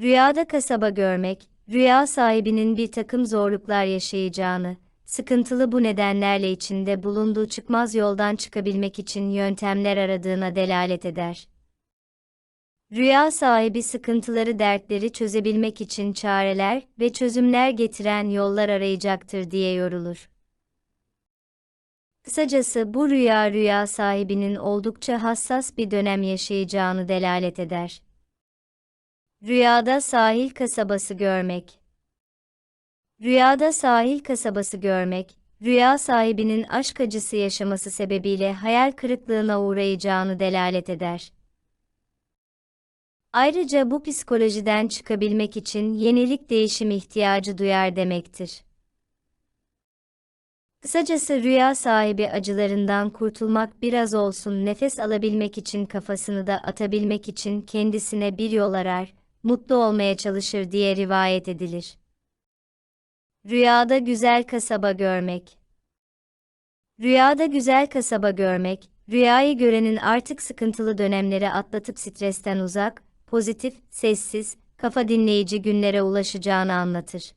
Rüyada kasaba görmek, rüya sahibinin bir takım zorluklar yaşayacağını, sıkıntılı bu nedenlerle içinde bulunduğu çıkmaz yoldan çıkabilmek için yöntemler aradığına delalet eder. Rüya sahibi sıkıntıları dertleri çözebilmek için çareler ve çözümler getiren yollar arayacaktır diye yorulur. Kısacası bu rüya rüya sahibinin oldukça hassas bir dönem yaşayacağını delalet eder. Rüyada sahil kasabası görmek. Rüyada sahil kasabası görmek, rüya sahibinin aşk acısı yaşaması sebebiyle hayal kırıklığına uğrayacağını delalet eder. Ayrıca bu psikolojiden çıkabilmek için yenilik değişim ihtiyacı duyar demektir. Kısacası rüya sahibi acılarından kurtulmak biraz olsun nefes alabilmek için kafasını da atabilmek için kendisine bir yol arar, mutlu olmaya çalışır diye rivayet edilir. Rüyada güzel kasaba görmek. Rüyada güzel kasaba görmek, rüyayı görenin artık sıkıntılı dönemleri atlatıp stresten uzak, pozitif, sessiz, kafa dinleyici günlere ulaşacağını anlatır.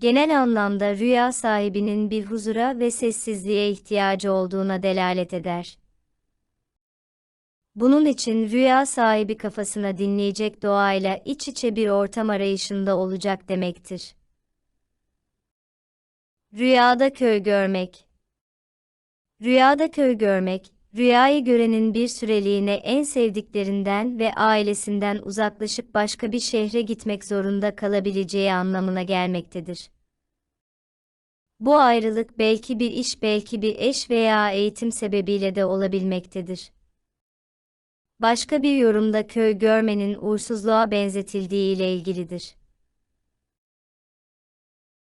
Genel anlamda rüya sahibinin bir huzura ve sessizliğe ihtiyacı olduğuna delalet eder. Bunun için rüya sahibi kafasına dinleyecek doğayla iç içe bir ortam arayışında olacak demektir. Rüyada köy görmek. Rüyada köy görmek, rüyayı görenin bir süreliğine en sevdiklerinden ve ailesinden uzaklaşıp başka bir şehre gitmek zorunda kalabileceği anlamına gelmektedir. Bu ayrılık belki bir iş belki bir eş veya eğitim sebebiyle de olabilmektedir. Başka bir yorumda köy görmenin uğursuzluğa benzetildiği ile ilgilidir.